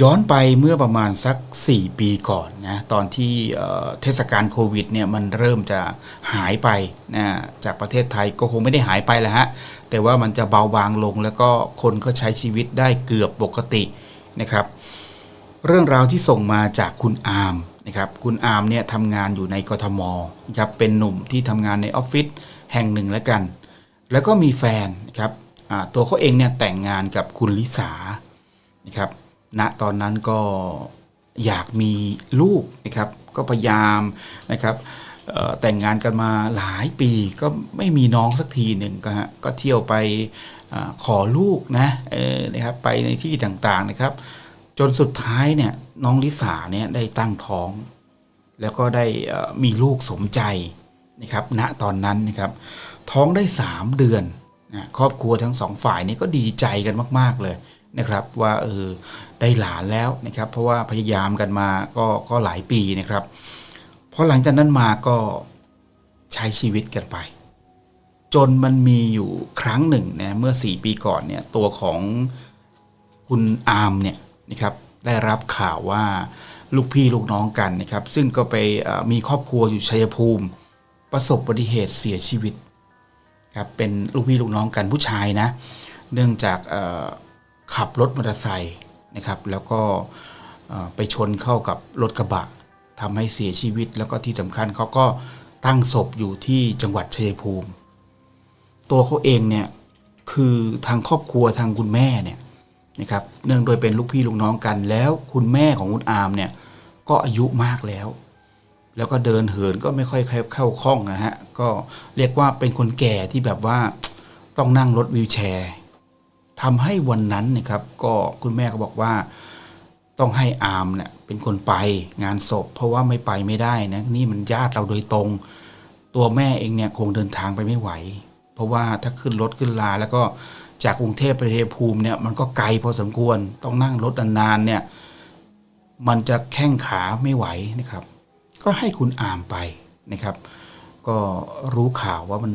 ย้อนไปเมื่อประมาณสัก 4 ปีก่อนนะตอนที่เทศกาลโควิดเนี่ยมันเริ่มจะหายไปนะจากประเทศไทยก็คงไม่ได้หายไปแล้วฮะ แต่ว่ามันจะเบาบางลงแล้วก็คนก็ใช้ชีวิตได้เกือบปกตินะครับ เรื่องราวที่ส่งมาจากคุณอาร์มนะครับคุณอาร์มเนี่ยทำงานอยู่ในกทมนะครับเป็นหนุ่มที่ทำงานในออฟฟิศแห่งหนึ่งแล้วกัน แล้วก็มีแฟนนะครับตัวเขาเองเนี่ยแต่งงานกับคุณลิสานะครับ ณตอนนั้นก็อยากมีลูกนะครับ ก็พยายามนะครับแต่งงานกันมาหลายปีก็ไม่มีน้องสักทีหนึ่งก็ฮะก็เที่ยวไปอขอลูกนะนะครับไปในที่ต่างๆนะครับ จนสุดท้ายเนี่ยน้องลิสาเนี่ยได้ตั้งท้อง แล้วก็ได้มีลูกสมใจนะครับณตอนนั้นนะครับ ท้องได้ 3 เดือนนะครอบครัวทั้งสองฝ่ายนี่ก็ดีใจกันมาก ๆเลย นะครับว่าเออได้หลานแล้วนะครับ เพราะว่าพยายามกันมาก็ก็หลายปีนะครับพอหลังจากนั้นมาก็ใช้ชีวิตกันไป จนมันมีอยู่ครั้งหนึ่งนะเมื่อ 4 ปีก่อนเนี่ยตัวของคุณอาร์มเนี่ยนะครับได้รับข่าวว่าลูกพี่ลูกน้องกันนะครับ ซึ่งก็ไปมีครอบครัวอยู่ชัยภูมิ ประสบอุบัติเหตุเสียชีวิตครับเป็นลูกพี่ลูกน้องกันผู้ชายนะ เนื่องจาก ขับรถมอเตอร์ไซค์นะครับ แล้วก็ไปชนเข้ากับรถกระบะทำให้เสียชีวิต แล้วก็ที่สำคัญเขาก็ตั้งศพอยู่ที่จังหวัดชัยภูมิ ตัวเขาเองเนี่ยคือทางครอบครัวทางคุณแม่เนี่ยนะครับเนื่องโดยเป็นลูกพี่ลูกน้องกันแล้วคุณแม่ของคุณอาร์มเนี่ยก็อายุมากแล้ว แล้วก็เดินเหินก็ไม่ค่อยเข้าคล่องนะฮะก็เรียกว่าเป็นคนแก่ที่แบบว่าต้องนั่งรถวีลแชร์ ทำให้วันนั้นนะครับก็คุณแม่ก็บอกว่าต้องให้อามเนี่ยเป็นคนไปงานศพ เพราะว่าไม่ไปไม่ได้นะนี่มันญาติเราโดยตรง ตัวแม่เองเนี่ยคงเดินทางไปไม่ไหว เพราะว่าถ้าขึ้นรถขึ้นลา แล้วก็จากกรุงเทพไปชัยภูมิเนี่ยมันก็ไกลพอสมควรต้องนั่งรถนานๆเนี่ยมันจะแข้งขาไม่ไหวนะครับ ก็ให้คุณอามไปนะครับ ก็รู้ข่าวว่ามัน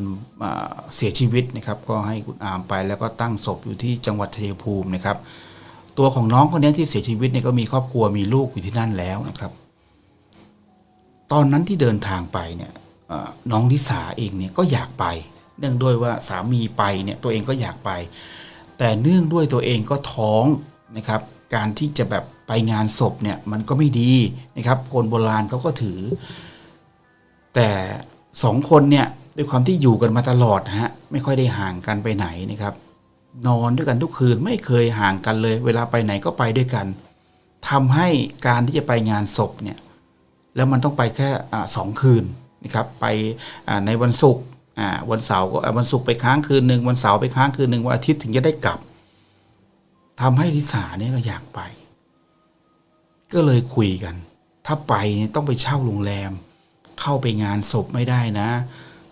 เสียชีวิตนะครับก็ให้คุณอามไปแล้วก็ตั้งศพอยู่ที่จังหวัดชัยภูมินะครับ ตัวของน้องคนนี้ที่เสียชีวิตเนี่ยก็มีครอบครัวมีลูกอยู่ที่นั่นแล้วนะครับ ตอนนั้นที่เดินทางไปเนี่ยน้องลิสาเองเนี่ยก็อยากไป เนื่องด้วยว่าสามีไปเนี่ยตัวเองก็อยากไป แต่เนื่องด้วยตัวเองก็ท้องนะครับ การที่จะแบบไปงานศพเนี่ยมันก็ไม่ดีนะครับคนโบราณเขาก็ถือ แต่ สองคนเนี่ยด้วยความที่อยู่กันมาตลอดนะฮะไม่ค่อยได้ห่างกันไปไหนนะครับ นอนด้วยกันทุกคืนไม่เคยห่างกันเลย เวลาไปไหนก็ไปด้วยกันทำให้การที่จะไปงานศพเนี่ยแล้วมันต้องไปแค่อสองคืนนะครับไปในวันศุกร์วันเสาร์ก็วันศุกร์ไปค้างคืนหนึ่งวันเสาร์ไปค้างคืนหนึ่งวันอาทิตย์ถึงจะได้กลับทำให้ลิสาเนี่ยก็อยากไป ก็เลยคุยกัน ถ้าไปเนี่ยต้องไปเช่าโรงแรม เข้าไปงานศพไม่ได้นะ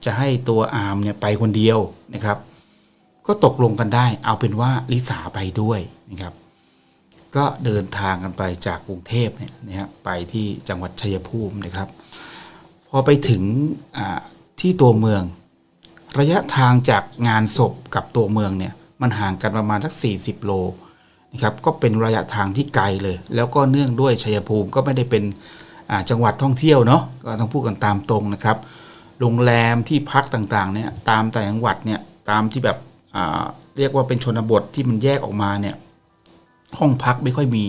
จะให้ตัวอาร์มเนี่ยไปคนเดียวนะครับ ก็ตกลงกันได้ เอาเป็นว่าลิสาไปด้วยนะครับ ก็เดินทางกันไปจากกรุงเทพเนี่ยนะครับไปที่จังหวัดชัยภูมินะครับ พอไปถึงที่ตัวเมือง ระยะทางจากงานศพกับตัวเมืองเนี่ยมันห่างกันประมาณสัก 40 โลนะครับก็เป็นระยะทางที่ไกลเลย แล้วก็เนื่องด้วยชัยภูมิก็ไม่ได้เป็น จังหวัดท่องเที่ยวเนาะก็ต้องพูดกันตามตรงนะครับโรงแรมที่พักต่างๆเนี่ยตามแต่จังหวัดเนี่ยตามที่แบบเรียกว่าเป็นชนบทที่มันแยกออกมาเนี่ยห้องพักไม่ค่อยมี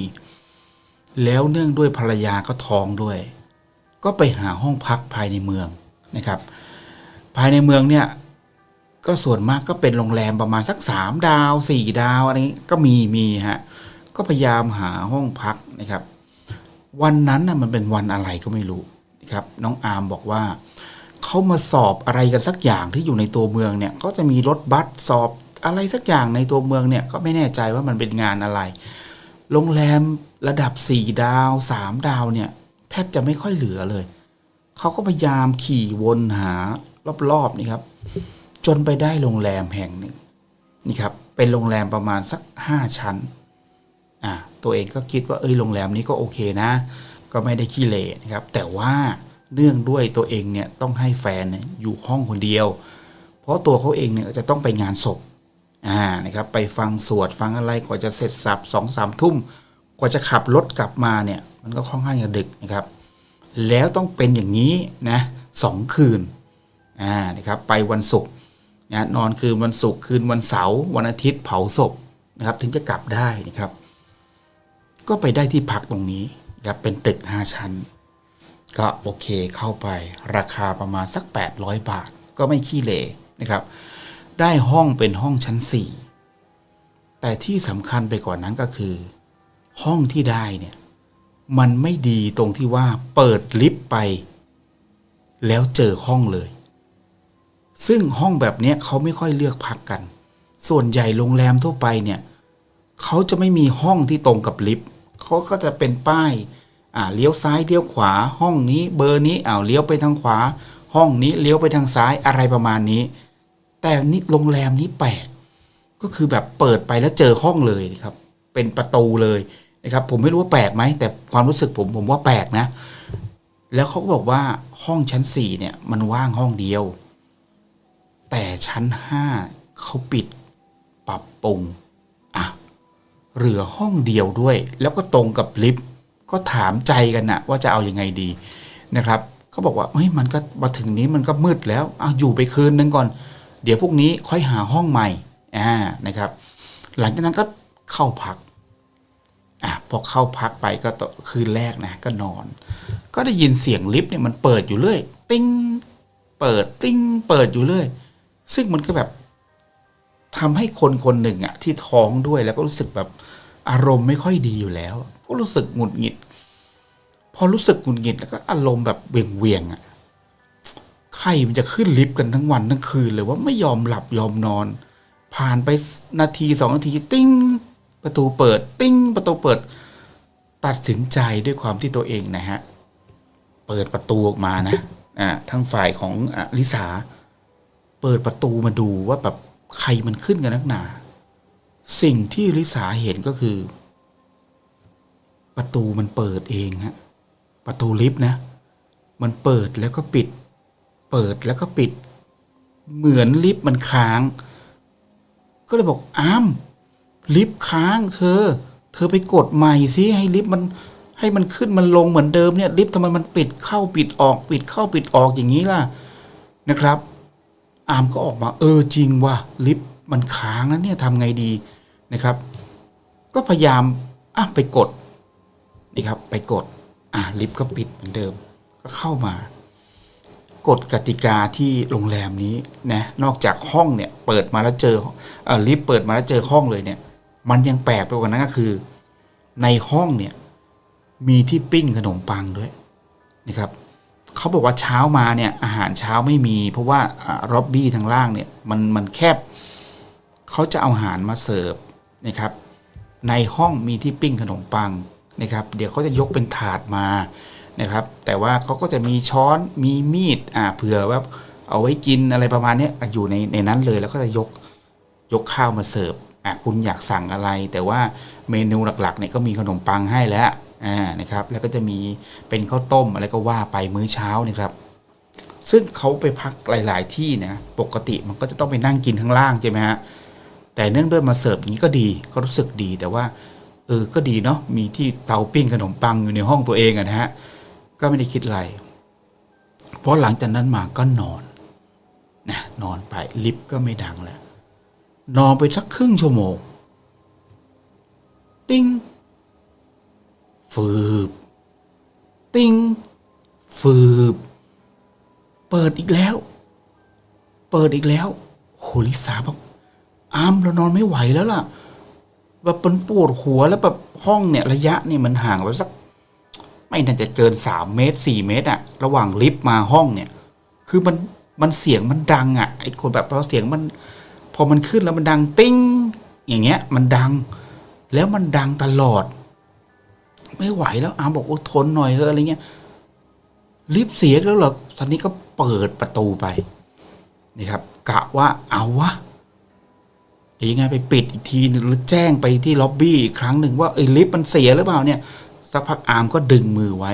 แล้วเนื่องด้วยภรรยาก็ท้องด้วย ก็ไปหาห้องพักภายในเมืองนะครับ ภายในเมืองเนี่ยก็ส่วนมากก็เป็นโรงแรมประมาณสักสามดาวสี่ดาวอะไรนี้ก็มีมีฮะก็พยายามหาห้องพักนะครับ วันนั้นน่ะมันเป็นวันอะไรก็ไม่รู้นะครับ น้องอาร์มบอกว่าเขามาสอบอะไรกันสักอย่างที่อยู่ในตัวเมืองเนี่ยก็จะมีรถบัสสอบอะไรสักอย่างในตัวเมืองเนี่ยก็ไม่แน่ใจว่ามันเป็นงานอะไร โรงแรมระดับสี่ดาวสามดาวเนี่ย แทบจะไม่ค่อยเหลือเลย เขาก็พยายามขี่วนหารอบๆนี่ครับ จนไปได้โรงแรมแห่งหนึ่งนี่ครับ เป็นโรงแรมประมาณสักห้าชั้น อะ ตัวเองก็คิดว่าเอ้ยโรงแรมนี้ก็โอเคนะ ก็ไม่ได้ขี้เหร่นะครับ แต่ว่าเนื่องด้วยตัวเองเนี่ยต้องให้แฟนอยู่ห้องคนเดียว เพราะตัวเขาเองเนี่ยจะต้องไปงานศพอ่านะครับไปฟังสวดฟังอะไรกว่าจะเสร็จสับสองสามทุ่มกว่าจะขับรถกลับมาเนี่ยมันก็ค่อนข้างจะดึกนะครับ แล้วต้องเป็นอย่างนี้นะสองคืนอ่านะครับไปวันศุกร์นะนอนคืนวันศุกร์คืนวันเสาร์วันอาทิตย์เผาศพนะครับถึงจะกลับได้นะครับ ก็ไปได้ที่พักตรงนี้ครับเป็นตึก 5 ชั้น ก็โอเคเข้าไปราคาประมาณสัก 800 บาท ก็ไม่ขี้เหร่นะครับ ได้ห้องเป็นห้องชั้น 4 แต่ที่สำคัญไปกว่านั้นก็คือ ห้องที่ได้เนี่ย มันไม่ดีตรงที่ว่าเปิดลิฟต์ไป แล้วเจอห้องเลย ซึ่งห้องแบบนี้เขาไม่ค่อยเลือกพักกัน ส่วนใหญ่โรงแรมทั่วไปเนี่ยเขาจะไม่มีห้องที่ตรงกับลิฟต์ เขาก็จะเป็นป้ายอ่าเลี้ยวซ้ายเลี้ยวขวาห้องนี้เบอร์นี้อ้าวเลี้ยวไปทางขวา ห้องนี้เลี้ยวไปทางซ้ายอะไรประมาณนี้ แต่นี่โรงแรมนี้แปลกก็คือแบบเปิดไปแล้วเจอห้องเลยครับ เป็นประตูเลยนะครับ ผมไม่รู้ว่าแปลกไหมแต่ความรู้สึกผมผมว่าแปลกนะ แล้วเขาก็บอกว่าห้องชั้นสี่เนี่ยมันว่างห้องเดียว แต่ชั้นห้าเขาปิดปรับปรุง เหลือห้องเดียวด้วย แล้วก็ตรงกับลิฟต์ก็ถามใจกันนะว่าจะเอาอยัางไงดีนะครับเขาบอกว่าเฮ้ยมันก็มาถึงนี้มันก็มืดแล้วเอาอยู่ไปคืนนึงก่อน เดี๋ยวพวกนี้ค่อยหาห้องใหม่อ่านะครับ หลังจากนั้นก็เข้าพักอะพอเข้าพักไปก็ต่อคืนแรกนะก็นอน ก็ได้ยินเสียงลิฟต์เนี่ยมันเปิดอยู่เรื่อย ติ้งเปิดติ้งเปิดอยู่เรื่อย ซึ่งมันก็แบบ ทำให้คนคนหนึ่งอะที่ท้องด้วยแล้วก็รู้สึกแบบอารมณ์ไม่ค่อยดีอยู่แล้ว ก็รู้สึกหงุดหงิด พอรู้สึกหงุดหงิดแล้วก็อารมณ์แบบเวียงเวียงอะใครมันจะขึ้นลิฟต์กันทั้งวันทั้งคืนเลยว่าไม่ยอมหลับยอมนอน ผ่านไปนาทีสองนาทีติ้งประตูเปิด ติ้งประตูเปิด ตัดสินใจด้วยความที่ตัวเองนะฮะเปิดประตูออกมานะอ่าทั้งฝ่ายของอะลิสาเปิดประตูมาดูว่าแบบ ใครมันขึ้นกันนักหนา สิ่งที่ลิสาเห็นก็คือ ประตูมันเปิดเองฮะประตูลิฟต์นะ มันเปิดแล้วก็ปิด เปิดแล้วก็ปิด เหมือนลิฟต์มันค้าง ก็เลยบอกอ้ามลิฟต์ค้าง เธอ เธอไปกดใหม่สิให้ลิฟต์มันให้มันขึ้นมันลงเหมือนเดิมเนี่ยลิฟต์ทำไมมันปิดเข้าปิดออก ปิดเข้าปิดออกอย่างนี้ล่ะนะครับ อามก็ออกมาเออจริงว่ะลิฟต์มันค้างนะเนี่ยทำไงดีนะครับ ก็พยายามอะไปกดนี่ครับ ไปกดอะลิฟต์ก็ปิดเหมือนเดิมก็เข้ามากฎกติกาที่โรงแรมนี้นะนอกจากห้องเนี่ยเปิดมาแล้วเจออลิฟต์เปิดมาแล้วเจอห้องเลยเนี่ยมันยังแปลกไปกว่านั้นก็คือ ในห้องเนี่ยมีที่ปิ้งขนมปังด้วยนะครับ เขาบอกว่าเช้ามาเนี่ยอาหารเช้าไม่มี เพราะว่าร็อบบี้ทางล่างเนี่ยมันมันแคบเขาจะเอาอาหารมาเสิร์ฟนะครับ ในห้องมีที่ปิ้งขนมปังนะครับ เดี๋ยวเขาจะยกเป็นถาดมานะครับ แต่ว่าเขาก็จะมีช้อนมีมีดอ่าเผื่อว่าเอาไว้กินอะไรประมาณนี้อยู่ในในนั้นเลยแล้วก็จะยกยกข้าวมาเสิร์ฟอะคุณอยากสั่งอะไร แต่ว่าเมนูหลักๆเนี่ยก็มีขนมปังให้แล้ว อ่านะครับแล้วก็จะมีเป็นข้าวต้มอะไรก็ว่าไปมื้อเช้านะครับ ซึ่งเขาไปพักหลาย ๆ ที่นะปกติมันก็จะต้องไปนั่งกินข้างล่างใช่ไหมฮะแต่เนื่องด้วยมาเสิร์ฟอย่างนี้ก็ดีก็รู้สึกดีแต่ว่าเออก็ดีเนาะมีที่เตาปิ้งขนมปังอยู่ในห้องตัวเองอะนะฮะก็ไม่ได้คิดอะไร เพราะหลังจากนั้นมาก็นอนนะนอนไปลิฟต์ก็ไม่ดังแล้วนอนไปสักครึ่งชั่วโมง ติ้ง ฟืบ ติ้งฟืบ เปิดอีกแล้ว เปิดอีกแล้ว โหลิสาบอกอ้ามเรานอนไม่ไหวแล้วล่ะ แบบมันปวดหัวแล้วแบบห้องเนี่ยระยะนี่มันห่างไปสัก ไม่น่าจะเกินสามเมตรสี่เมตรอะระหว่างลิฟต์มาห้องเนี่ย คือมันมันเสียงมันดังอะไอคนแบบพอเสียงมัน พอมันขึ้นแล้วมันดังติ้งอย่างเงี้ย มันดัง แล้วมันดังตลอด ไม่ไหวแล้วอาบอกอดทนหน่อยเถอะอะไรเงี้ยลิฟต์เสียแล้วเหรอตอนนี้ก็เปิดประตูไปนี่ครับ กะว่าเอาวะยังไงไปปิดอีกทีหนึงหรือแจ้งไปที่ล็อบบี้อีกครั้งหนึ่งว่าเอ้ลิฟต์มันเสียหรือเปล่าเนี่ยสักพักอาร์มก็ดึงมือไว้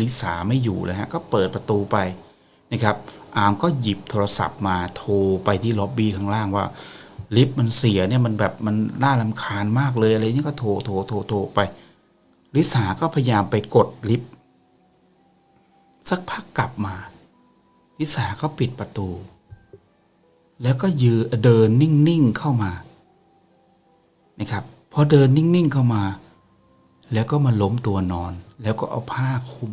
ลิสาไม่อยู่เลยฮะก็เปิดประตูไปนะครับ อาร์มก็หยิบโทรศัพท์มาโทรไปที่ล็อบบี้ข้างล่างว่า ลิฟต์มันเสียเนี่ยมันแบบมันน่าลำคาญมากเลยอะไรนี่ก็โทรโทรโทรโทรไป ลิสาก็พยายามไปกดลิฟต์สักพักกลับมา ลิสาก็ปิดประตู แล้วก็ยืนเดินนิ่งๆเข้ามานะครับพอเดินนิ่งๆเข้ามา แล้วก็มาล้มตัวนอน แล้วก็เอาผ้าคลุม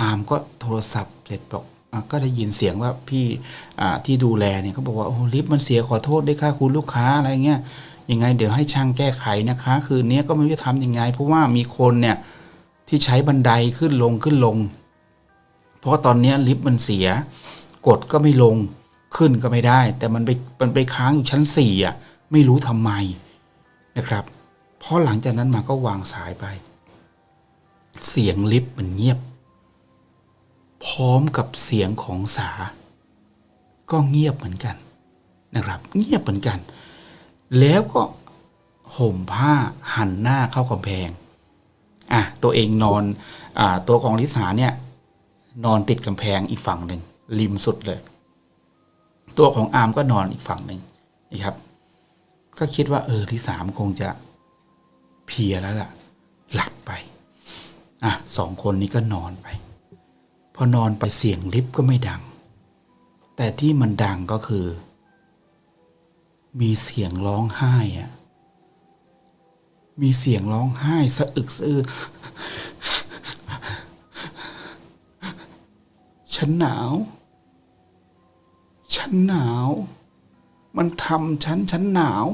อามก็โทรศัพท์เสร็จบอกก็ได้ยินเสียงว่าพี่ที่ดูแลเนี่ยเขาบอกว่าโอ้ลิฟต์มันเสียขอโทษด้วยค่ะคุณลูกค้าอะไรเงี้ย ยังไงเดี๋ยวให้ช่างแก้ไขนะคะ คืนนี้ก็ไม่รู้จะทำยังไง เพราะว่ามีคนเนี่ยที่ใช้บันไดขึ้นลงขึ้นลง เพราะตอนนี้ลิฟต์มันเสีย กดก็ไม่ลงขึ้นก็ไม่ได้ แต่มันไปมันไปค้างอยู่ชั้นสี่อะไม่รู้ทำไมนะครับพอหลังจากนั้นมาก็วางสายไป เสียงลิฟต์มันเงียบ พร้อมกับเสียงของสา ก็เงียบเหมือนกันนะครับ เงียบเหมือนกัน แล้วก็ห่มผ้าหันหน้าเข้ากำแพงอะตัวเองนอนอ่าตัวของลิสาเนี่ยนอนติดกำแพงอีกฝั่งหนึ่งริมสุดเลย ตัวของอาร์มก็นอนอีกฝั่งหนึ่งนะครับ ก็คิดว่าเออลิสามคงจะเพียแล้วล่ะ หลับไปอะสองคนนี้ก็นอนไปพอนอนไปเสียงลิฟต์ก็ไม่ดัง แต่ที่มันดังก็คือ มีเสียงร้องไห้อะมีเสียงร้องไห้สะอึกสะอื้นฉันหนาว ฉันหนาว มันทำฉันฉันหนาว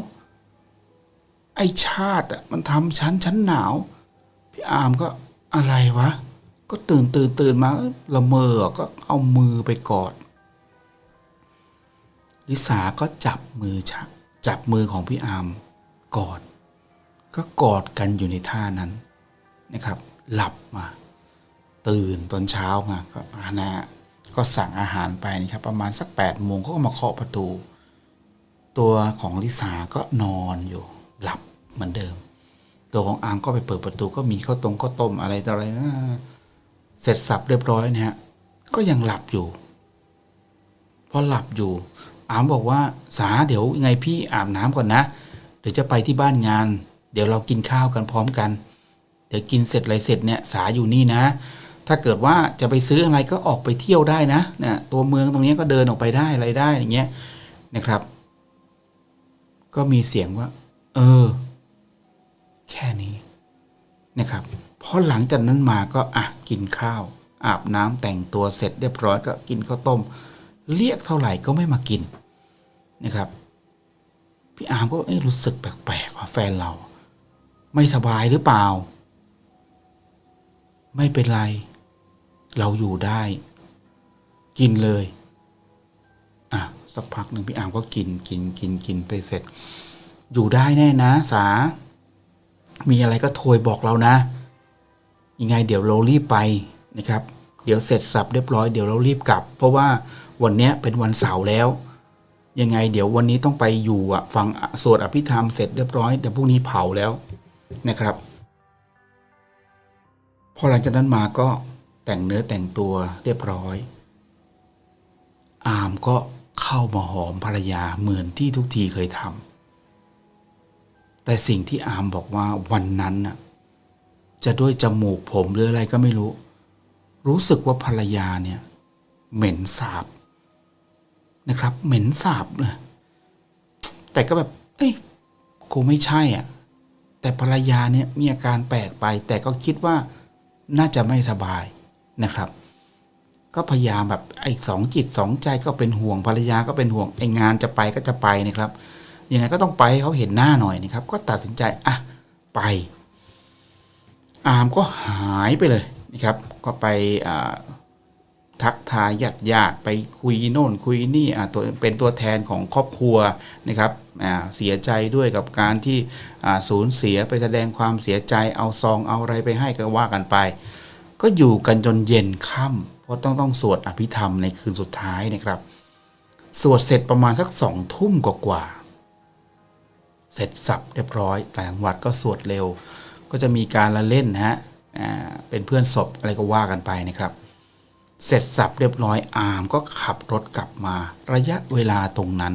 ไอชาติอะมันทำฉันฉันหนาว พี่อาร์มก็อะไรวะ ก็ตื่นตื่นตื่นมาละเมอ ก็เอามือไปกอด ลิสาก็จับมือชัก จับมือของพี่อาร์มกอด ก็กอดกันอยู่ในท่านั้นนะครับ หลับมา ตื่นตอนเช้ามาก็อาณาก็สั่งอาหารไปนะครับประมาณสักแปดโมงเขาก็มาเคาะประตู ตัวของลิสาก็นอนอยู่หลับเหมือนเดิม ตัวของอามก็ไปเปิดประตูก็มีข้าวตรงข้าวต้มอะไรต่ออะไรนะเสร็จสับเรียบร้อยนะฮะก็ยังหลับอยู่พอหลับอยู่ อามบอกว่าสาเดี๋ยวยังไงพี่อาบน้ำก่อนนะ เดี๋ยวจะไปที่บ้านงาน เดี๋ยวเรากินข้าวกันพร้อมกัน เดี๋ยวกินเสร็จอะไรเสร็จเนี่ยสาอยู่นี่นะ ถ้าเกิดว่าจะไปซื้ออะไรก็ออกไปเที่ยวได้นะเนี่ยตัวเมืองตรงนี้ก็เดินออกไปได้อะไรได้อย่างเงี้ยนะครับ ก็มีเสียงว่า เออ แค่นี้นะครับพอหลังจากนั้นมาก็อะกินข้าว อาบน้ำแต่งตัวเสร็จเรียบร้อยก็กินข้าวต้ม เรียกเท่าไหร่ก็ไม่มากินนะครับ พี่อาร์มก็เอ๊ะรู้สึกแปลกๆว่าแฟนเรา ไม่สบายหรือเปล่า ไม่เป็นไร เราอยู่ได้ กินเลยอะสักพักหนึ่งพี่อาร์มก็กินกินกินกินไปเสร็จ อยู่ได้แน่นะ สา มีอะไรก็โทรบอกเรานะ ยังไงเดี๋ยวเรารีบไปนะครับ เดี๋ยวเสร็จสับเรียบร้อยเดี๋ยวเรารีบกลับ เพราะว่า วันนี้เป็นวันเสาร์แล้ว ยังไง เดี๋ยววันนี้ต้องไปอยู่อะฟังสวดอภิธรรมเสร็จเรียบร้อยเดี๋ยวพรุ่งนี้เผาแล้วนะครับ พอหลังจากนั้นมาก็แต่งเนื้อแต่งตัวเรียบร้อย อามก็เข้ามาหอมภรรยาเหมือนที่ทุกทีเคยทำแต่สิ่งที่อามบอกว่าวันนั้นน่ะจะด้วยจมูกผมหรืออะไรก็ไม่รู้ รู้สึกว่าภรรยาเนี่ย เหม็นสาบ นะครับ เหม็นสาบเลยแต่ก็แบบ เอ้ยกูไม่ใช่อะ แต่ภรรยาเนี่ยมีอาการแปลกไป แต่ก็คิดว่าน่าจะไม่สบายนะครับ ก็พยายามแบบไอ้สองจิตสองใจก็เป็นห่วงภรรยาก็เป็นห่วงไอ้งานจะไปก็จะไปนะครับยังไงก็ต้องไปให้เขาเห็นหน้าหน่อยนะครับ ก็ตัดสินใจอะไป อามก็หายไปเลยนะครับ ก็ไปอ่า ทักทายญาติญาติไปคุยโน่นคุยนี่อะตัวเป็นตัวแทนของครอบครัวนะครับอ่าเสียใจด้วยกับการที่อ่าสูญเสียไปแสดงความเสียใจเอาซองเอาอะไรไปให้ก็ว่ากันไป ก็อยู่กันจนเย็นค่ำเพราะต้องต้องสวดอภิธรรมในคืนสุดท้ายนะครับ สวดเสร็จประมาณสักสองทุ่มกว่าเสร็จสับเรียบร้อยแต่จังหวัดก็สวดเร็ว ก็จะมีการละเล่นนะฮะเป็นเพื่อนศพอะไรก็ว่ากันไปนะครับ เสร็จสับเรียบร้อยอามก็ขับรถกลับมา ระยะเวลาตรงนั้น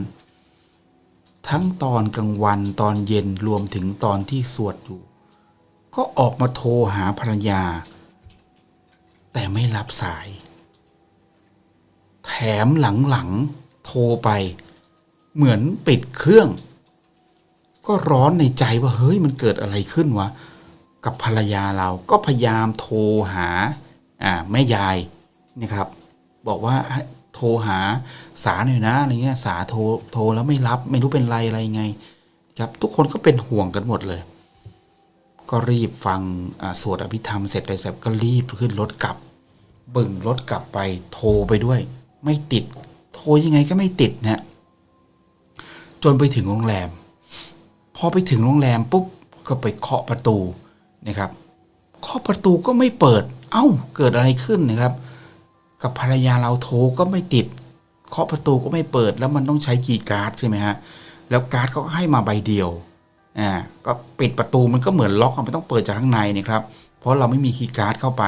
ทั้งตอนกลางวันตอนเย็นรวมถึงตอนที่สวดอยู่ ก็ออกมาโทรหาภรรยา แต่ไม่รับสาย แถมหลังๆโทรไป เหมือนปิดเครื่อง ก็ร้อนในใจว่าเฮ้ยมันเกิดอะไรขึ้นวะ กับภรรยาเราก็พยายามโทรหาอ่าแม่ยาย นะครับ บอกว่าโทรหาสาหน่อยนะอะไรเงี้ยสาโทรโทรแล้วไม่รับไม่รู้เป็นไรอะไรไง ครับทุกคนก็เป็นห่วงกันหมดเลย ก็รีบฟังสวดอภิธรรมเสร็จไปเสร็จก็รีบขึ้นรถกลับ บึ่งรถกลับไปโทรไปด้วย ไม่ติด โทรยังไงก็ไม่ติดนะฮะจนไปถึงโรงแรม พอไปถึงโรงแรมปุ๊บก็ไปเคาะประตูนะครับเคาะประตูก็ไม่เปิด เอ้าเกิดอะไรขึ้นนะครับ กับภรรยาเราโทรก็ไม่ติดเคาะประตูก็ไม่เปิดแล้วมันต้องใช้คีย์การ์ดใช่ไหมฮะแล้วการ์ดเขาก็ให้มาใบเดียวอ่าก็ปิดประตูมันก็เหมือนล็อกมันต้องเปิดจากข้างในนะครับ เพราะเราไม่มีคีย์การ์ดเข้าไป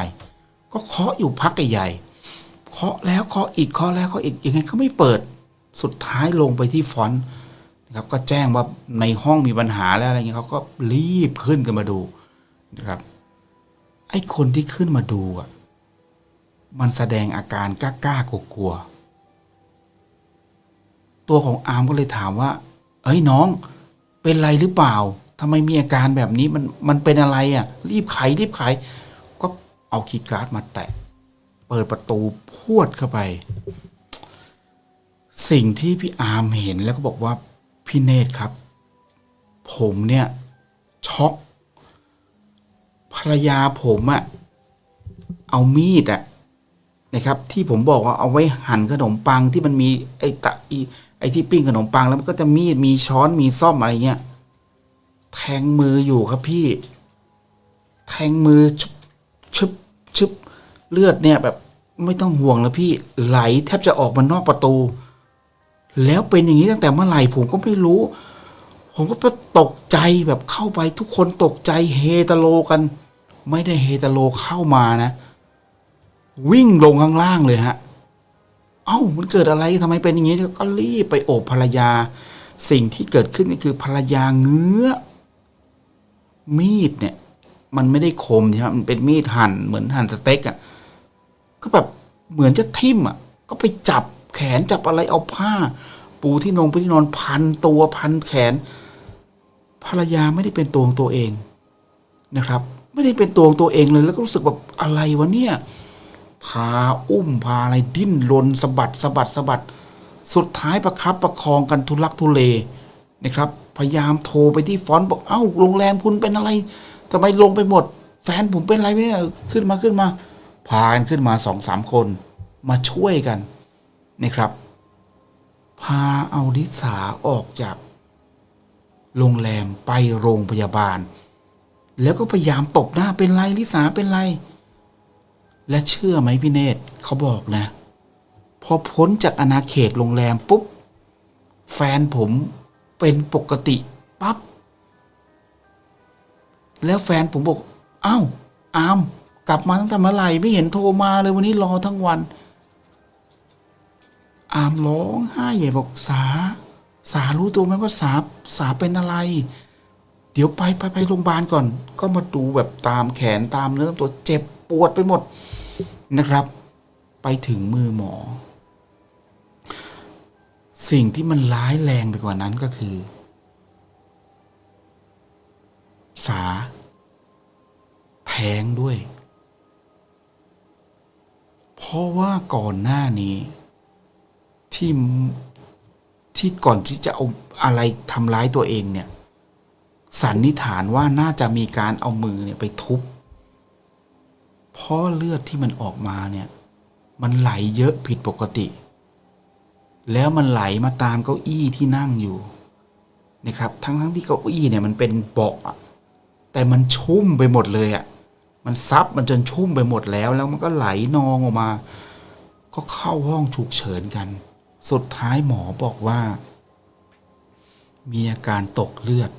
ก็เคาะอยู่พักใหญ่ๆเคาะแล้วเคาะอีกเคาะแล้วเคาะอีกยังไงก็ไม่เปิดสุดท้ายลงไปที่ฟอนต์นะครับก็แจ้งว่าในห้องมีปัญหาแล้วอะไรเงี้ยเขาก็รีบขึ้นกันมาดูนะครับไอ้คนที่ขึ้นมาดูอะ มันแสดงอาการกล้าๆกลัวๆตัวของอาร์มก็เลยถามว่า เอ้ยน้อง เป็นไรหรือเปล่าทำไมมีอาการแบบนี้มันมันเป็นอะไรอะ รีบไขรีบไข ก็เอาคีย์การ์ดมาแตะ เปิดประตูพวดเข้าไป สิ่งที่พี่อาร์มเห็นแล้วก็บอกว่าพี่เนตรครับ ผมเนี่ยช็อกภรรยาผมอะเอามีดอะ นะครับ ที่ผมบอกว่าเอาไว้หั่นขนมปังที่มันมีไอ้ตะไอ้ไอ้ที่ปิ้งขนมปังแล้วมันก็จะมีดมีช้อนมีซ่อมอะไรเงี้ยแทงมืออยู่ครับพี่ แทงมือชึบชึบชึบเลือดเนี่ยแบบไม่ต้องห่วงแล้วพี่ไหลแทบจะออกมานอกประตู แล้วเป็นอย่างนี้ตั้งแต่เมื่อไหร่ผมก็ไม่รู้ ผมก็ตกใจแบบเข้าไปทุกคนตกใจเฮตโลกัน ไม่ได้เฮตโลเข้ามานะ วิ่งลงข้างล่างเลยฮะ เอ้ามันเกิดอะไรทำไมเป็นอย่างนี้ก็รีบไปโอบภรรยา สิ่งที่เกิดขึ้นก็คือภรรยาเงื้อ มีดเนี่ย มันไม่ได้คมใช่ไหมมันเป็นมีดหั่นเหมือนหั่นสเต็กอะ่ะก็แบบเหมือนจะทิ่มอะ ก็ไปจับแขนจับอะไรเอาผ้า ปูที่นงไปที่นอนพันตัวพันแขน ภรรยาไม่ได้เป็นตัวของตัวเองนะครับ ไม่ได้เป็นตัวของตัวเองเลยแล้วก็รู้สึกแบบอะไรวะเนี่ย พาอุ้มพาอะไรดิ้นรนสะบัดสะบัดสะบัด สุดท้ายประคับประคองกันทุลักทุเลนะครับ พยายามโทรไปที่ฟอนต์บอกเอ้าโรงแรมคุณเป็นอะไรทำไมลงไปหมด แฟนผมเป็นอะไรเนี่ยขึ้นมาขึ้นมา พากันขึ้นมาสองสามคน มาช่วยกันนะครับ พาเอานิสาออกจาก โรงแรมไปโรงพยาบาล แล้วก็พยายามตบหน้าเป็นไรลิสาเป็นไร และเชื่อไหมพี่เนตรเขาบอกนะ พอพ้นจากอาณาเขตโรงแรมปุ๊บ แฟนผมเป็นปกติปั๊บแล้วแฟนผมบอกอ้าวอาม กลับมาตั้งแต่เมื่อไหร่ไม่เห็นโทรมาเลยวันนี้รอทั้งวัน อามร้องไห้ใหญ่บอกสา สารู้ตัวไหมว่าสาสาเป็นอะไร เดี๋ยวไปไปไปโรงพยาบาลก่อน ก็มาดูแบบตามแขนตามเนื้อตัวเจ็บปวดไปหมด นะครับ ไปถึงมือหมอ สิ่งที่มันร้ายแรงไปกว่านั้นก็คือ สา แท้งด้วย เพราะว่าก่อนหน้านี้ ที่ที่ก่อนที่จะเอาอะไรทำร้ายตัวเองเนี่ยสันนิษฐานว่าน่าจะมีการเอามือเนี่ยไปทุบ เพราะเลือดที่มันออกมาเนี่ย มันไหลเยอะผิดปกติ แล้วมันไหลมาตามเก้าอี้ที่นั่งอยู่นะครับ ทั้งทั้งที่เก้าอี้เนี่ยมันเป็นเบาะอะแต่มันชุ่มไปหมดเลยอะ่ะ มันซับมันจนชุ่มไปหมดแล้ว แล้วมันก็ไหลนองออกมา ก็เข้าห้องฉุกเฉินกัน สุดท้ายหมอบอกว่า มีอาการตกเลือด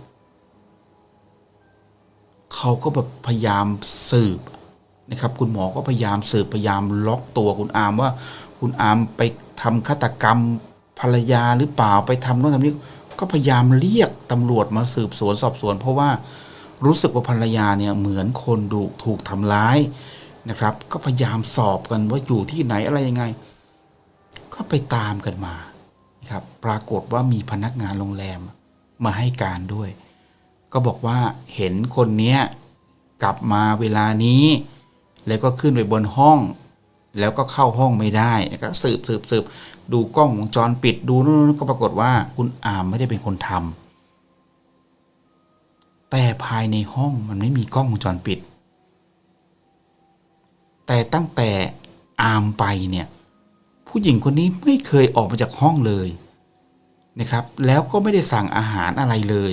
เขาก็แบบพยายามสืบ นะครับคุณหมอก็พยายามสืบพยายามล็อกตัวคุณอามว่า คุณอามไปทำฆาตกรรมภรรยาหรือเปล่าไปทำโน่นทำนี่ก็พยายามเรียกตำรวจมาสืบสวนสอบสวน เพราะว่ารู้สึกว่าภรรยาเนี่ยเหมือนคนดูถูกทำร้ายนะครับ ก็พยายามสอบกันว่าอยู่ที่ไหนอะไรยังไง ก็ไปตามกันมานะครับปรากฏว่ามีพนักงานโรงแรมมาให้การด้วย ก็บอกว่าเห็นคนเนี้ยกลับมาเวลานี้ แล้วก็ขึ้นไปบนห้อง แล้วก็เข้าห้องไม่ได้ก็สืบสืบสืบดูกล้องวงจรปิดดูนู่นนนก็ปรากฏว่าคุณอามไม่ได้เป็นคนทำแต่ภายในห้องมันไม่มีกล้องวงจรปิด แต่ตั้งแต่อามไปเนี่ยผู้หญิงคนนี้ไม่เคยออกมาจากห้องเลยนะครับ แล้วก็ไม่ได้สั่งอาหารอะไรเลย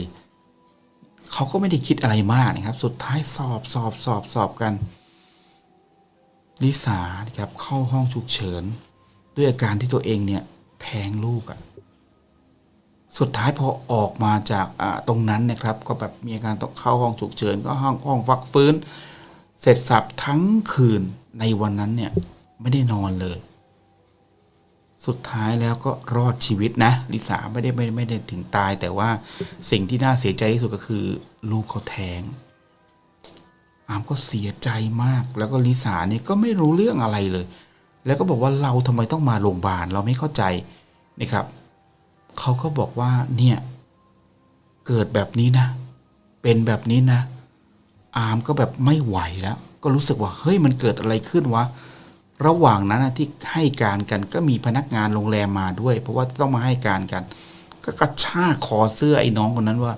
เขาก็ไม่ได้คิดอะไรมากนะครับ สุดท้ายสอบสอบสอบสอบกัน ลิสาครับเข้าห้องฉุกเฉิน ด้วยอาการที่ตัวเองเนี่ยแทงลูกอะ่ะสุดท้ายพอออกมาจากอ่าตรงนั้นนะครับ ก็แบบมีอาการต้องเข้าห้องฉุกเฉิน ก็ห้องห้องฟักฟื้น เสร็จสับทั้งคืนในวันนั้นเนี่ยไม่ได้นอนเลย สุดท้ายแล้วก็รอดชีวิตนะลิสาไม่ได้ไม่ไม่ได้ถึงตาย แต่ว่าสิ่งที่น่าเสียใจที่สุดก็คือ ลูกเขาแท้ง อามก็เสียใจมาก แล้วก็ลิสาเนี่ยก็ไม่รู้เรื่องอะไรเลย แล้วก็บอกว่าเราทำไมต้องมาโรงพยาบาลเราไม่เข้าใจนะครับเขาก็บอกว่าเนี่ยเกิดแบบนี้นะ เป็นแบบนี้นะ อามก็แบบไม่ไหวแล้ว ก็รู้สึกว่าเฮ้ยมันเกิดอะไรขึ้นวะระหว่างนั้นนะที่ให้การกันก็มีพนักงานโรงแรมมาด้วย เพราะว่าต้องมาให้การกัน ก็กระชากคอเสื้อไอ้น้องคนนั้นว่า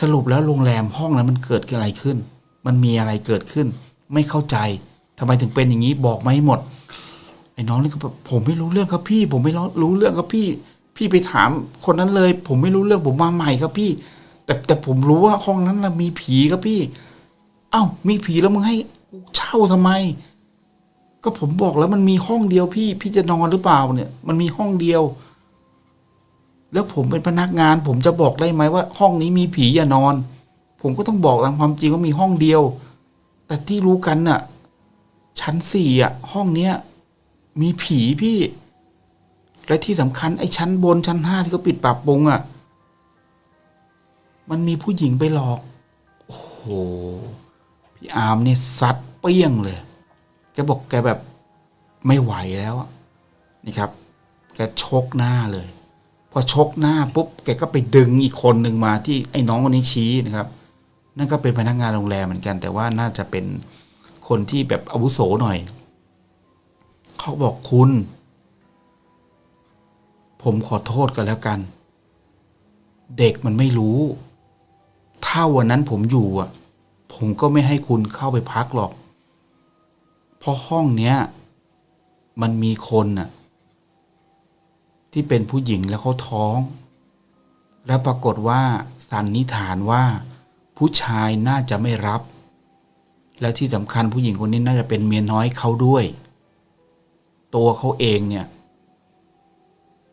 สรุปแล้วโรงแรมห้องนั้นมันเกิดอะไรขึ้น มันมีอะไรเกิดขึ้น ไม่เข้าใจทำไมถึงเป็นอย่างนี้บอกมาให้หมด ไอ้น้องนี่ก็แบบผมไม่รู้เรื่องครับพี่ ผมไม่รู้เรื่องครับพี่ พี่ไปถามคนนั้นเลย ผมไม่รู้เรื่องผมมาใหม่ครับพี่ แต่แต่ผมรู้ว่าห้องนั้นนะมีผีครับพี่ เอ้ามีผีแล้วมึงให้เช่าทำไม ก็ผมบอกแล้วมันมีห้องเดียวพี่ พี่จะนอนหรือเปล่าเนี่ย มันมีห้องเดียว แล้วผมเป็นพนักงาน ผมจะบอกได้ไหมว่า ห้องนี้มีผีอย่านอน ผมก็ต้องบอกตามความจริงว่ามีห้องเดียว แต่ที่รู้กันน่ะ ชั้นสี่อะ ห้องเนี้ยมีผีพี่ และที่สำคัญไอ้ชั้นบนชั้นห้าที่เขาปิดปรับปรุงอะ มันมีผู้หญิงไปหลอก โอ้โห พี่อาร์มเนี่ยซัดเปี้ยงเลยแกบอกแกแบบไม่ไหวแล้วอะนี่ครับ แกชกหน้าเลย พอชกหน้าปุ๊บแกก็ไปดึงอีกคนหนึ่งมาที่ไอ้น้องคนนี้ชี้นะครับ นั่นก็เป็นพนักงานโรงแรมเหมือนกัน แต่ว่าน่าจะเป็นคนที่แบบอาวุโสหน่อย เขาบอกคุณ ผมขอโทษกันแล้วกัน เด็กมันไม่รู้ ถ้าวันนั้นผมอยู่อะ ผมก็ไม่ให้คุณเข้าไปพักหรอก เพราะห้องเนี้ย มันมีคนน่ะ ที่เป็นผู้หญิงแล้วเขาท้อง แล้วปรากฏว่าสันนิษฐานว่า ผู้ชายน่าจะไม่รับ และที่สำคัญผู้หญิงคนนี้น่าจะเป็นเมียน้อยเขาด้วย ตัวเขาเองเนี่ย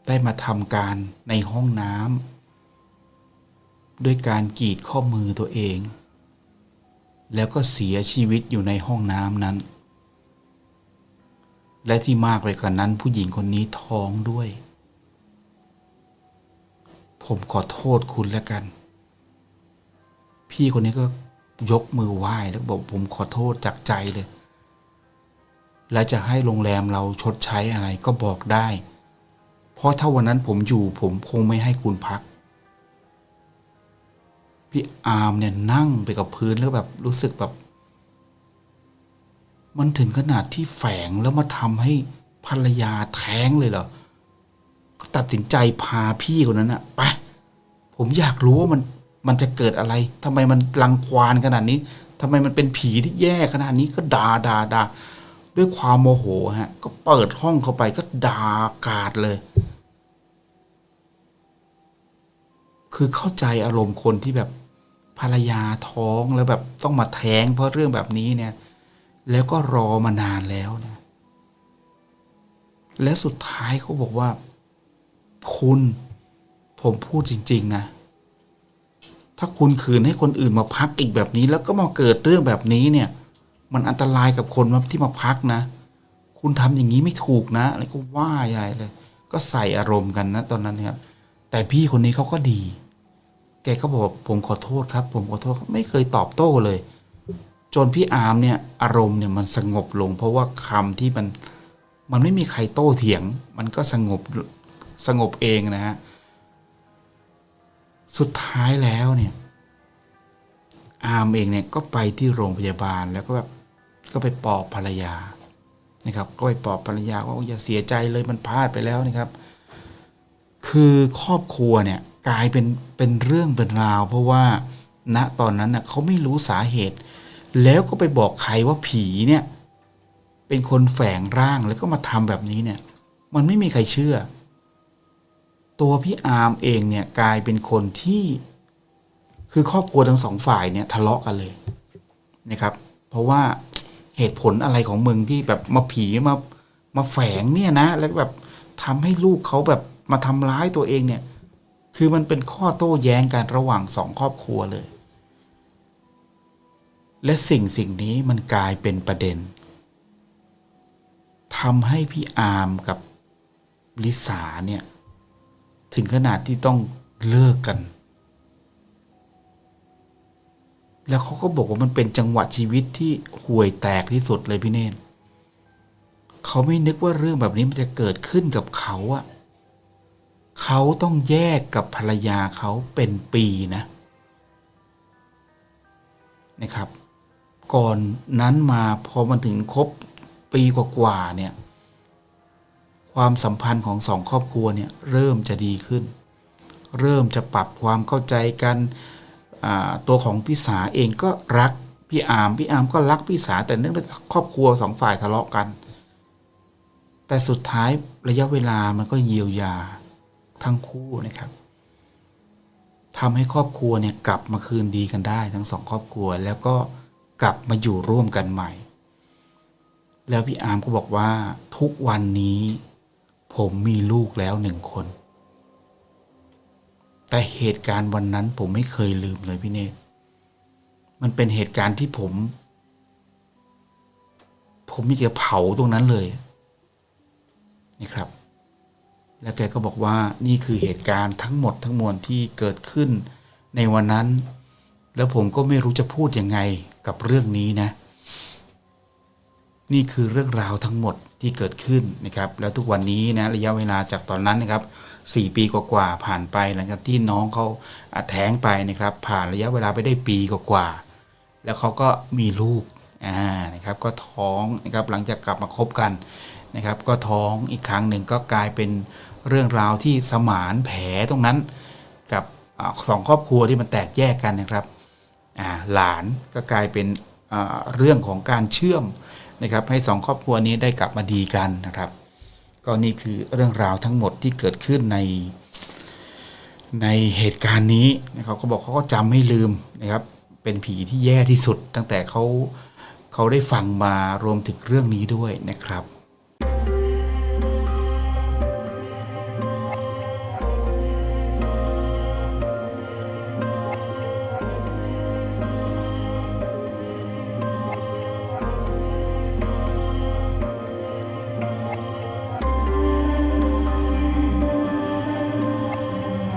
ได้มาทำการในห้องน้ำด้วยการกรีดข้อมือตัวเอง แล้วก็เสียชีวิตอยู่ในห้องน้ำนั้น และที่มากไปกว่านั้นผู้หญิงคนนี้ท้องด้วย ผมขอโทษคุณแล้วกัน พี่คนนี้ก็ยกมือไหว้แล้วบอกผมขอโทษจากใจเลย และจะให้โรงแรมเราชดใช้อะไรก็บอกได้ เพราะถ้าวันนั้นผมอยู่ผมคงไม่ให้คุณพัก พี่อาร์มเนี่ยนั่งไปกับพื้นแล้วแบบรู้สึกแบบ มันถึงขนาดที่แฝงแล้วมาทำให้ภรรยาแท้งเลยเหรอก็ตัดสินใจพาพี่คนนั้นอะไป ผมอยากรู้ว่ามัน มันจะเกิดอะไรทำไมมันรังควานขนาดนี้ทำไมมันเป็นผีที่แย่ขนาดนี้ก็ด่าด่าด่าด้วยความโมโหฮะ ก็เปิดห้องเข้าไปก็ด่ากาดเลย คือเข้าใจอารมณ์คนที่แบบภรรยาท้องแล้วแบบต้องมาแท้งเพราะเรื่องแบบนี้เนี่ย แล้วก็รอมานานแล้วนะ และสุดท้ายเขาบอกว่า คุณผมพูดจริง ๆ นะ ถ้าคุณคืนให้คนอื่นมาพักอีกแบบนี้ แล้วก็มาเกิดเรื่องแบบนี้เนี่ย มันอันตรายกับคนที่มาพักนะ คุณทำอย่างนี้ไม่ถูกนะอะไรก็ว่าใหญ่เลย ก็ใส่อารมณ์กันนะตอนนั้นครับ แต่พี่คนนี้เขาก็ดี แกก็บอกผมขอโทษครับ ผมขอโทษไม่เคยตอบโต้เลย จนพี่อาร์มเนี่ย อารมณ์เนี่ยมันสงบลง เพราะว่าคำที่มันมันไม่มีใครโต้เถียง มันก็สงบสงบเองนะฮะ สุดท้ายแล้วเนี่ยอาร์มเองเนี่ยก็ไปที่โรงพยาบาลแล้วก็แบบก็ไปปลอบภรรยานะครับ ก็ไปปลอบภรรยาว่าอย่าเสียใจเลยมันพลาดไปแล้วนะครับ คือครอบครัวเนี่ยกลายเป็นเป็นเรื่องเป็นราว เพราะว่าณตอนนั้นน่ะเขาไม่รู้สาเหตุ แล้วก็ไปบอกใครว่าผีเนี่ยเป็นคนแฝงร่างแล้วก็มาทำแบบนี้เนี่ย มันไม่มีใครเชื่อ ตัวพี่อาร์มเองเนี่ยกลายเป็นคนที่คือครอบครัวทั้งสองฝ่ายเนี่ยทะเลาะกันเลยนะครับ เพราะว่าเหตุผลอะไรของมึงที่แบบมาผีมามาแฝงเนี่ยนะ แล้วแบบทำให้ลูกเขาแบบมาทำร้ายตัวเองเนี่ย คือมันเป็นข้อโต้แย้งกันระหว่างสองครอบครัวเลย และสิ่งสิ่งนี้มันกลายเป็นประเด็นทำให้พี่อาร์มกับลิสาเนี่ย ถึงขนาดที่ต้องเลิกกัน แล้วเขาก็บอกว่ามันเป็นจังหวะชีวิตที่ห่วยแตกที่สุดเลยพี่เนนเขาไม่นึกว่าเรื่องแบบนี้มันจะเกิดขึ้นกับเขาอะเขาต้องแยกกับภรรยาเขาเป็นปีนะนะครับ ก่อนนั้นมาพอมันถึงครบปีกว่าๆเนี่ย ความสัมพันธ์ของสองครอบครัวเนี่ยเริ่มจะดีขึ้น เริ่มจะปรับความเข้าใจกันตัวของพี่สาเองก็รักพี่อามพี่อามก็รักพี่สาแต่เนื่องจากครอบครัวสองฝ่ายทะเลาะกัน แต่สุดท้ายระยะเวลามันก็เยียวยาทั้งคู่นะครับทำให้ครอบครัวเนี่ยกลับมาคืนดีกันได้ทั้งสองครอบครัว แล้วก็กลับมาอยู่ร่วมกันใหม่ แล้วพี่อามก็บอกว่าทุกวันนี้ ผมมีลูกแล้วหนึ่งคน แต่เหตุการณ์วันนั้นผมไม่เคยลืมเลยพี่เนตมันเป็นเหตุการณ์ที่ผม ผมมีจะเผาตรงนั้นเลยนะครับ แล้วแกก็บอกว่านี่คือเหตุการณ์ทั้งหมดทั้งมวลที่เกิดขึ้นในวันนั้น แล้วผมก็ไม่รู้จะพูดยังไงกับเรื่องนี้นะ นี่คือเรื่องราวทั้งหมดที่เกิดขึ้นนะครับ แล้วทุกวันนี้นะระยะเวลาจากตอนนั้นนะครับสี่ปีกว่าๆผ่านไปหลังจากที่น้องเขาแท้งไปนะครับ ผ่านระยะเวลาไปได้ปีกว่าๆแล้วเขาก็มีลูกอ่านะครับ ก็ท้องนะครับหลังจากกลับมาคบกันนะครับ ก็ท้องอีกครั้งหนึ่งก็กลายเป็นเรื่องราวที่สมานแผลตรงนั้น กับอสองครอบครัวที่มันแตกแยกกันนะครับหลานก็กลายเป็นเรื่องของการเชื่อม นะครับให้สองครอบครัวนี้ได้กลับมาดีกันนะครับ ก็นี่คือเรื่องราวทั้งหมดที่เกิดขึ้นใน ในเหตุการณ์นี้นะครับเขาบอกเขาก็จำไม่ลืมนะครับ เป็นผีที่แย่ที่สุดตั้งแต่เขาเขาได้ฟังมารวมถึงเรื่องนี้ด้วยนะครับ